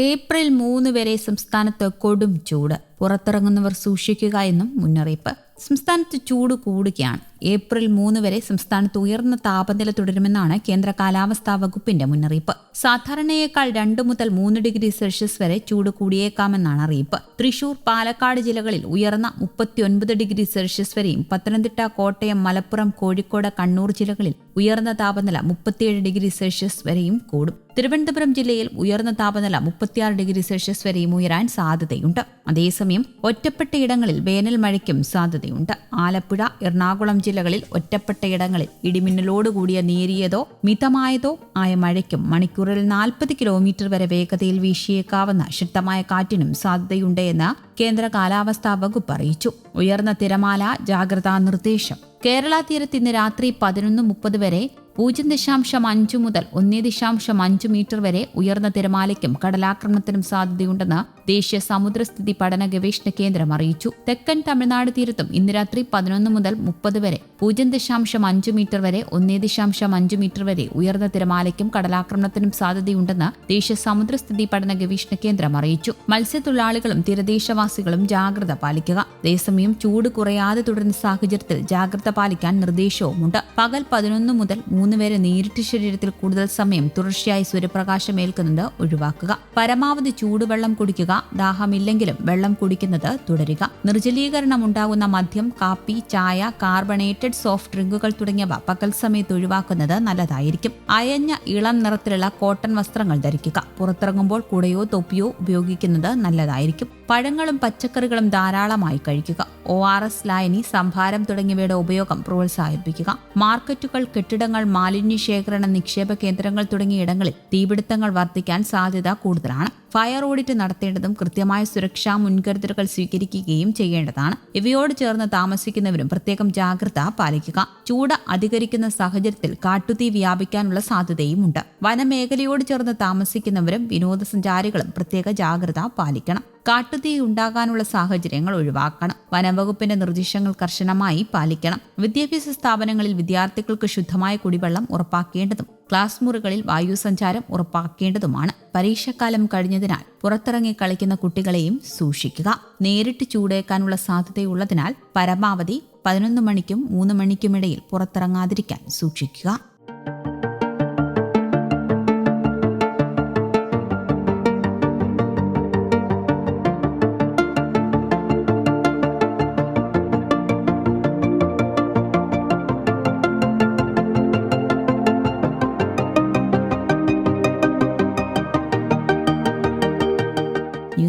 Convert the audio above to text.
April മൂന്ന് വരെ സംസ്ഥാനത്ത് കൊടും ചൂട്. പുറത്തിറങ്ങുന്നവർ സൂക്ഷിക്കുക എന്നും മുന്നറിയിപ്പ്. സംസ്ഥാനത്ത് ചൂട് കൂടുകയാണ്. ഏപ്രിൽ മൂന്ന് വരെ സംസ്ഥാനത്ത് ഉയർന്ന താപനില തുടരുമെന്നാണ് കേന്ദ്ര കാലാവസ്ഥാ വകുപ്പിന്റെ മുന്നറിയിപ്പ്. സാധാരണയേക്കാൾ രണ്ട് മുതൽ മൂന്ന് ഡിഗ്രി സെൽഷ്യസ് വരെ ചൂട് കൂടിയേക്കാമെന്നാണ് അറിയിപ്പ്. തൃശൂർ പാലക്കാട് ജില്ലകളിൽ ഉയർന്ന മുപ്പത്തിയൊൻപത് ഡിഗ്രി സെൽഷ്യസ് വരെയും പത്തനംതിട്ട കോട്ടയം മലപ്പുറം കോഴിക്കോട് കണ്ണൂർ ജില്ലകളിൽ ഉയർന്ന താപനില മുപ്പത്തിയേഴ് ഡിഗ്രി സെൽഷ്യസ് വരെയും കൂടും. തിരുവനന്തപുരം ജില്ലയിൽ ഉയർന്ന താപനില മുപ്പത്തിയാറ് ഡിഗ്രി സെൽഷ്യസ് വരെയും ഉയരാൻ സാധ്യതയുണ്ട്. അതേസമയം ഒറ്റപ്പെട്ടയിടങ്ങളിൽ വേനൽ മഴയ്ക്കും സാധ്യതയുണ്ട്. ആലപ്പുഴ എറണാകുളം ജില്ലകളിൽ ഒറ്റപ്പെട്ടയിടങ്ങളിൽ ഇടിമിന്നലോടുകൂടിയ നേരിയതോ മിതമായതോ ആയ മഴയ്ക്കും മണിക്കൂറിൽ നാൽപ്പത് കിലോമീറ്റർ വരെ വേഗതയിൽ വീശിയേക്കാവുന്ന ശക്തമായ കാറ്റിനും സാധ്യതയുണ്ട് എന്ന് കേന്ദ്ര കാലാവസ്ഥാ വകുപ്പ് അറിയിച്ചു. ഉയർന്ന തിരമാല ജാഗ്രതാ നിർദ്ദേശം. കേരള തീരത്ത് ഇന്ന് രാത്രി പതിനൊന്ന് മുപ്പത് വരെ പൂജ്യം ദശാംശം അഞ്ചു മുതൽ ഒന്നേ ദശാംശം അഞ്ചു മീറ്റർ വരെ ഉയർന്ന തിരമാലയ്ക്കും കടലാക്രമണത്തിനും സാധ്യതയുണ്ടെന്ന് ദേശീയ സമുദ്രസ്ഥിതി പഠന ഗവേഷണ കേന്ദ്രം അറിയിച്ചു. തെക്കൻ തമിഴ്നാട് തീരത്തും ഇന്ന് രാത്രി പതിനൊന്ന് മുതൽ മുപ്പത് വരെ പൂജ്യം ദശാംശം അഞ്ച് മീറ്റർ വരെ ഒന്നേ ദശാംശം അഞ്ച് മീറ്റർ വരെ ഉയർന്ന തിരമാലയ്ക്കും കടലാക്രമണത്തിനും സാധ്യതയുണ്ടെന്ന് ദേശീയ സമുദ്രസ്ഥിതി പഠന ഗവേഷണ കേന്ദ്രം അറിയിച്ചു. മത്സ്യത്തൊഴിലാളികളും തീരദേശവാസികളും ജാഗ്രത പാലിക്കുക. അതേസമയം ചൂട് കുറയാതെ തുടരുന്ന സാഹചര്യത്തിൽ ജാഗ്രത പാലിക്കാൻ നിർദ്ദേശവുമുണ്ട്. പകൽ പതിനൊന്ന് മുതൽ മൂന്ന് വരെ നേരിട്ട് ശരീരത്തിൽ കൂടുതൽ സമയം തുടർച്ചയായി സൂര്യപ്രകാശം ഏൽക്കുന്നത് ഒഴിവാക്കുക. പരമാവധി ചൂടുവെള്ളം കുടിക്കുക ദാഹമില്ലെങ്കിലും വെള്ളം കുടിക്കുന്നത് തുടരുക. നിർജലീകരണം ഉണ്ടാകുന്ന മദ്യം കാപ്പി ചായ കാർബണേറ്റഡ് സോഫ്റ്റ് ഡ്രിങ്കുകൾ തുടങ്ങിയവ പകൽ സമയത്ത് ഒഴിവാക്കുന്നത് നല്ലതായിരിക്കും. അയഞ്ഞ ഇളം നിറത്തിലുള്ള കോട്ടൺ വസ്ത്രങ്ങൾ ധരിക്കുക. പുറത്തിറങ്ങുമ്പോൾ കുടയോ തൊപ്പിയോ ഉപയോഗിക്കുന്നത് നല്ലതായിരിക്കും. പഴങ്ങളും പച്ചക്കറികളും ധാരാളമായി കഴിക്കുക. ഒ ആർ എസ് ലായനി സംഭാരം തുടങ്ങിയവയുടെ ഉപയോഗം പ്രോത്സാഹിപ്പിക്കുക. മാർക്കറ്റുകൾ കെട്ടിടങ്ങൾ മാലിന്യ ശേഖരണ നിക്ഷേപ കേന്ദ്രങ്ങൾ തുടങ്ങിയ ഇടങ്ങളിൽ തീപിടുത്തങ്ങൾ വർദ്ധിക്കാൻ സാധ്യത കൂടുതലാണ്. ഫയർ ഓഡിറ്റ് നടത്തേണ്ടതും കൃത്യമായ സുരക്ഷാ മുൻകരുതലുകൾ സ്വീകരിക്കുകയും ചെയ്യേണ്ടതാണ്. ഇവയോട് ചേർന്ന് താമസിക്കുന്നവരും പ്രത്യേകം ജാഗ്രത പാലിക്കുക. ചൂട് അധികരിക്കുന്ന സാഹചര്യത്തിൽ കാട്ടുതീ വ്യാപിക്കാനുള്ള സാധ്യതയുമുണ്ട്. വനമേഖലയോട് ചേർന്ന് താമസിക്കുന്നവരും വിനോദസഞ്ചാരികളും പ്രത്യേക ജാഗ്രത പാലിക്കണം. കാട്ടുതീ ഉണ്ടാകാനുള്ള സാഹചര്യങ്ങൾ ഒഴിവാക്കണം. വനംവകുപ്പിന്റെ നിർദ്ദേശങ്ങൾ കർശനമായി പാലിക്കണം. വിദ്യാഭ്യാസ സ്ഥാപനങ്ങളിൽ വിദ്യാർത്ഥികൾക്ക് ശുദ്ധമായ കുടിവെള്ളം ഉറപ്പാക്കേണ്ടതും ക്ലാസ് മുറികളിൽ വായു സഞ്ചാരം ഉറപ്പാക്കേണ്ടതുമാണ്. പരീക്ഷക്കാലം കഴിഞ്ഞതിനാൽ പുറത്തിറങ്ങി കളിക്കുന്ന കുട്ടികളെയും സൂക്ഷിക്കുക. നേരിട്ട് ചൂടേക്കാനുള്ള സാധ്യതയുള്ളതിനാൽ പരമാവധി പതിനൊന്ന് മണിക്കും മൂന്ന് മണിക്കുമിടയിൽ പുറത്തിറങ്ങാതിരിക്കാൻ സൂക്ഷിക്കുക.